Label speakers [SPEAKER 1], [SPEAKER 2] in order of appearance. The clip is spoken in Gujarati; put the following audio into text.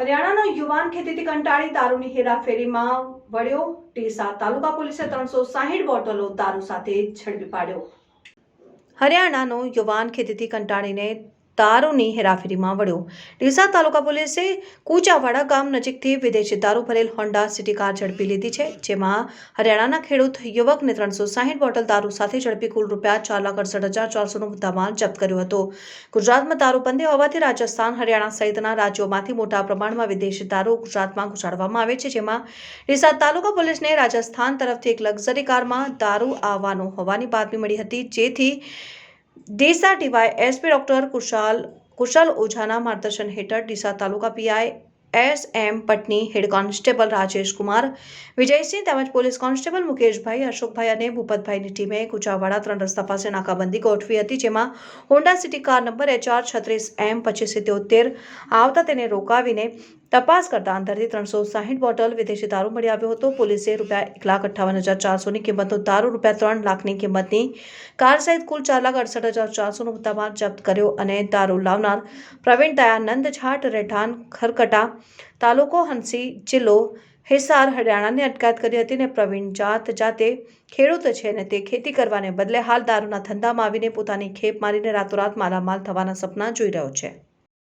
[SPEAKER 1] હરિયાણાનો યુવાન ખેતીથી કંટાળી દારૂની હેરાફેરીમાં વળ્યો. ટીસા તાલુકા પોલીસે ત્રણસો સાહીઠ બોટલો દારૂ સાથે ઝડપી પાડ્યો. હરિયાણાનો યુવાન ખેતીથી કંટાળીને દારૂની હેરાફેરીમાં વળ્યો ડીસા તાલુકા પોલીસે કુચાવાડા ગામ નજીકથી વિદેશી દારૂ ભરેલ હોન્ડા સિટી કાર ઝડપી લીધી છે જેમાં હરિયાણાના ખેડૂત યુવકને ત્રણસો સાહીઠ બોટલ દારૂ સાથે ઝડપી કુલ રૂપિયા ચાર લાખ અડસઠ હજાર ચારસોનો મુદ્દામાલ જપ્ત કર્યો હતો ગુજરાતમાં દારૂબંધી હોવાથી રાજસ્થાન, હરિયાણા સહિતના રાજ્યોમાંથી મોટા પ્રમાણમાં વિદેશી દારૂ ગુજરાતમાં ઘુસાડવામાં આવે છે, જેમાં ડીસા તાલુકા પોલીસને રાજસ્થાન તરફથી એક લક્ઝરી કારમાં દારૂ આવવાનો હોવાની બાતમી મળી હતી, જેથી Deesa DY SP doctor Kushal, Kushal ઓઝાના માર્ગદર્શન હેઠળ ડીસા તાલુકા PI S M Patni head constable Rajesh Kumar, Vijaysinh તેમજ પોલીસ કોન્સ્ટેબલ મુકેશભાઈ, અશોકભાઈ અને ભૂપતભાઈની ટીમે કુચાવાડા ત્રણ રસ્તા પાસે નાકાબંધી ગોઠવી હતી, જેમાં Honda City car number HR છત્રીસ એમ પચીસ સિત્યોતેર આવતા તેને રોકાવીને તપાસ કરતા અંદરથી ત્રણસો સાહીઠ બોટલ વિદેશી દારૂ મળી આવ્યો હતો. પોલીસે રૂપિયા એક લાખ અઠ્ઠાવન હજાર ચારસોની કિંમતનો દારૂ, રૂપિયા ત્રણ લાખની કિંમતની કાર સહિત કુલ ચાર લાખ અડસઠ હજાર ચારસોનો મુદ્દામાલ જપ્ત કર્યો અને દારૂ લાવનાર પ્રવીણ દયાનંદ છાટ, રહેઠાણ, ખરકટા તાલુકો, હંસી જિલ્લો, હિસાર, હરિયાણાની અટકાયત કરી હતી ને પ્રવીણ જાત જાતે ખેડૂત છે ને તે ખેતી કરવાને બદલે હાલ દારૂના ધંધામાં આવીને પોતાની ખેપ મારીને રાતોરાત માલામાલ થવાના સપના જોઈ રહ્યો છે.